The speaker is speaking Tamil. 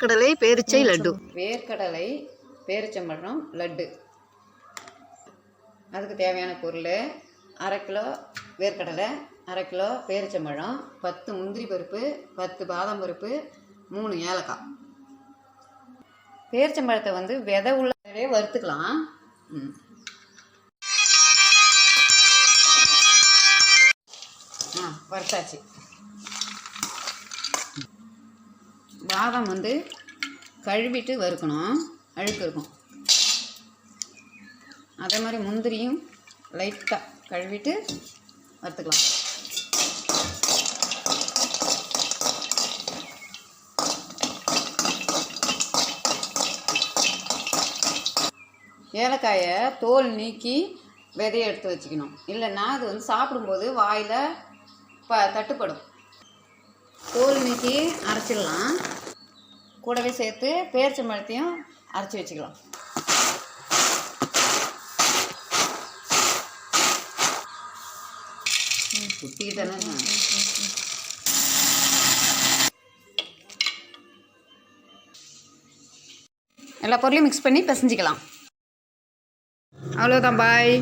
வேர்க்கடலை பேரிச்சை லட்டு. வேர்க்கடலை பேரிச்சம்பழம் லட்டு. அதுக்கு தேவையான பொருள் அரை கிலோ வேர்க்கடலை அரை கிலோ பேரிச்சம்பழம் பத்து முந்திரி பருப்பு பத்து பாதாம் பருப்பு மூணு ஏலக்காய். பேரிச்சம்பழத்தை வந்து விதை உள்ளவே வறுத்துக்கலாம். ஆ வறுத்தாச்சு. பாதாம் வந்து கழுவிட்டு வறுக்கணும். அழுக்கு இருக்கும். அதே மாதிரி முந்திரியும் லைட்டாக கழுவிட்டு வறுத்துக்கலாம். ஏலக்காயை தோல் நீக்கி விதையை எடுத்து வச்சுக்கணும். இல்லைன்னா அது வந்து சாப்பிடும்போது வாயில் ப தட்டுப்படும். தோல் நீக்கி அரைச்சிடலாம். கூடவே சேர்த்து பேரிச்சம்பழத்தையும் அரைச்சி வச்சுக்கலாம். குட்டிக்கிட்டு தானே. எல்லா பொருளையும் மிக்ஸ் பண்ணி பிசைஞ்சிக்கலாம். அவ்வளோதான் பாய்